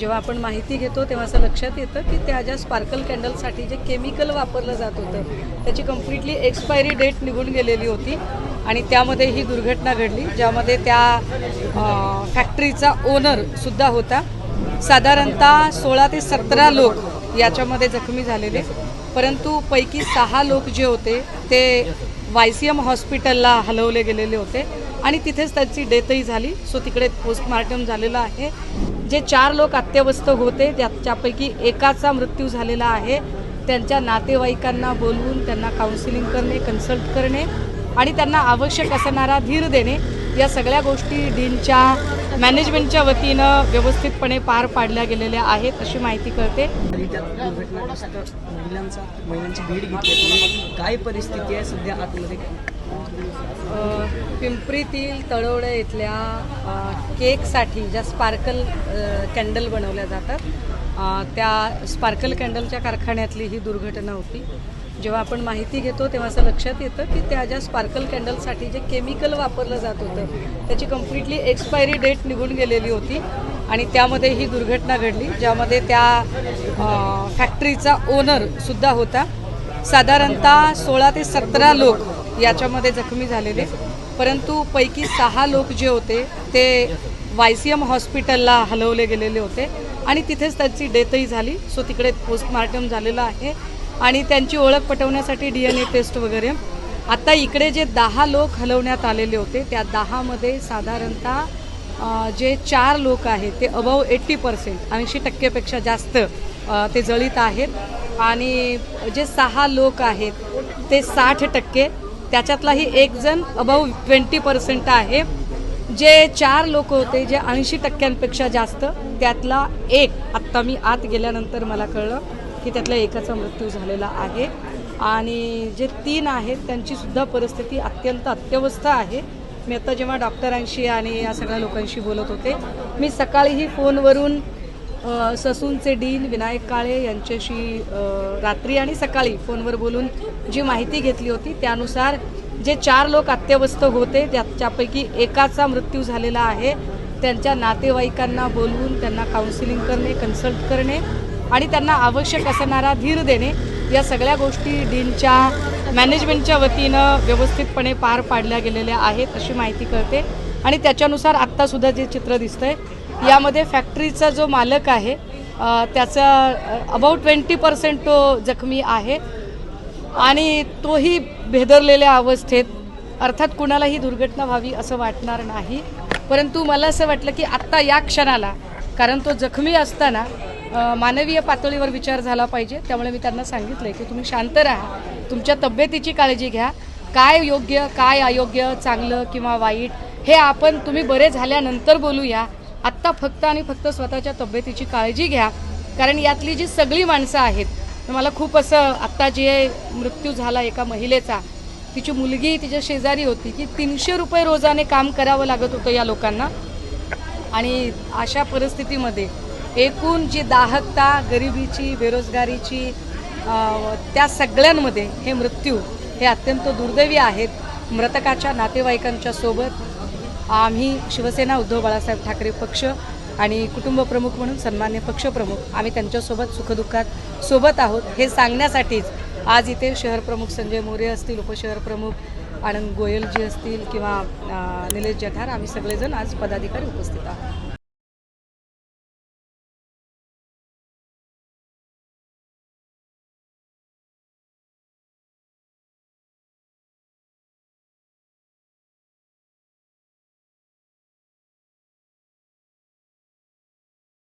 जेव्हा आपण माहिती घेतो तेव्हा असं लक्षात येतं की त्या ज्या स्पार्कल कॅन्डलसाठी जे केमिकल वापरलं जात होतं त्याची कम्प्लिटली एक्सपायरी डेट निघून गेलेली होती आणि त्यामध्ये ही दुर्घटना घडली ज्यामध्ये त्या फॅक्टरीचा ओनरसुद्धा होता. साधारणतः सोळा ते सतरा लोक याच्यामध्ये जखमी झालेले. परंतु पैकी सहा लोक जे होते ते वाय सी एम हॉस्पिटलला हलवले गेलेले होते आणि तिथेच त्यांची डेथही झाली. सो तिकडे पोस्टमार्टम झालेलं आहे. जे चार लोक अत्यवस्थ होते त्याच्यापैकी एकाचा मृत्यू झालेला आहे. त्यांच्या नातेवाईकांना बोलवून त्यांना काउन्सिलिंग करणे कन्सल्ट करणे आणि त्यांना आवश्यक असणारा धीर देणे या सगळ्या गोष्टी डीनच्या मॅनेजमेंटच्या वतीनं व्यवस्थितपणे पार पाडल्या गेलेल्या आहेत अशी माहिती कळते. काय परिस्थिती आहे सध्या आतमध्ये? पिंपरीतील तळवडे इथल्या केकसाठी ज्या स्पार्कल कॅन्डल बनवल्या जातात त्या स्पार्कल कॅन्डलच्या कारखान्यातली ही दुर्घटना होती. जेव्हा आपण माहिती घेतो तेव्हा असं लक्षात येतं की त्या ज्या स्पार्कल कॅन्डलसाठी जे केमिकल वापरलं जात होतं त्याची कम्प्लिटली एक्सपायरी डेट निघून गेलेली होती आणि त्यामध्ये ही दुर्घटना घडली ज्यामध्ये त्या फॅक्टरीचा ओनरसुद्धा होता. साधारणतः सोळा ते सतरा लोक याच्यामध्ये जखमी झालेले. परंतु पैकी सहा लोक जे होते ते वाय सी एम हॉस्पिटलला हलवले गेलेले होते आणि तिथेच त्यांची डेथही झाली. सो तिकडे पोस्टमार्टम झालेलं आहे आणि त्यांची ओळख पटवण्यासाठी डी एन ए टेस्ट वगैरे. आता इकडे जे दहा लोक हलवण्यात आलेले होते त्या दहामध्ये साधारणतः जे चार लोक आहेत ते अबव एट्टी पर्सेंट ऐंशी टक्केपेक्षा जास्त ते जळीत आहेत. आणि जे सहा लोक आहेत ते साठ टक्के त्याच्यातलाही एक जण अबाव ट्वेंटी पर्सेंट आहे. जे चार लोक होते जे ऐंशी टक्क्यांपेक्षा जास्त त्यातला एक आत्ता मी आत गेल्यानंतर मला कळलं की त्यातल्या एकाचा मृत्यू झालेला आहे. आणि जे तीन आहेत त्यांचीसुद्धा परिस्थिती अत्यंत अत्यवस्था आहे. मी आता जेव्हा डॉक्टरांशी आणि या सगळ्या लोकांशी बोलत होते मी सकाळीही फोनवरून ससूनचे डीन विनायक काळे यांच्याशी रात्री आणि सकाळी फोनवर बोलून जी माहिती घेतली होती त्यानुसार जे चार लोक अत्यवस्थ होते त्याच्यापैकी एकाचा मृत्यू झालेला आहे. त्यांच्या नातेवाईकांना बोलवून त्यांना काउन्सिलिंग करणे कन्सल्ट करणे आणि त्यांना आवश्यक असणारा धीर देणे या सगळ्या गोष्टी डीनच्या मॅनेजमेंटच्या वतीनं व्यवस्थितपणे पार पाडल्या गेलेल्या आहेत अशी माहिती कळते. आणि त्याच्यानुसार आत्तासुद्धा जे चित्र दिसतंय यामध्ये फॅक्टरीचा जो मालक आहे त्याचा अबाउट ट्वेंटी पर्सेंट तो जखमी आहे. आणि तोही भेदरलेल्या अवस्थेत अर्थात कुणालाही दुर्घटना व्हावी असं वाटणार नाही. परंतु मला असं वाटलं की आत्ता या क्षणाला कारण तो जखमी असताना मानवीय पातळीवर विचार झाला पाहिजे. त्यामुळे मी त्यांना सांगितलं की तुम्ही शांत राहा. तुमच्या तब्येतीची काळजी घ्या. काय योग्य काय अयोग्य चांगलं किंवा वाईट हे आपण तुम्ही बरे झाल्यानंतर बोलूया. आत्ता फक्त आणि फक्त स्वतःच्या तब्येतीची काळजी घ्या. कारण यातली जी सगळी माणसं आहेत मला खूप असं आत्ता जे मृत्यू झाला एका महिलेचा तिची मुलगी तिच्या शेजारी होती की तीनशे रुपये रोजाने काम करावं लागत होतं या लोकांना. आणि अशा परिस्थितीमध्ये एकूण जी दाहकता गरिबीची बेरोजगारीची त्या सगळ्यांमध्ये हे मृत्यू हे अत्यंत दुर्दैवी आहेत. मृतकाच्या नातेवाईकांच्या सोबत आम्ही शिवसेना उद्धव बाळासाहेब ठाकरे पक्ष आणि कुटुंब प्रमुख म्हणून सन्मान्य पक्षप्रमुख आम्ही त्यांच्यासोबत सुखदुःखात सोबत आहोत हे सांगण्यासाठीच आज इथे शहर प्रमुख संजय मोरे असतील उपशहर प्रमुख आनंद गोयलजी असतील किंवा निलेश जठार आम्ही सगळेजण आज पदाधिकारी उपस्थित आहोत.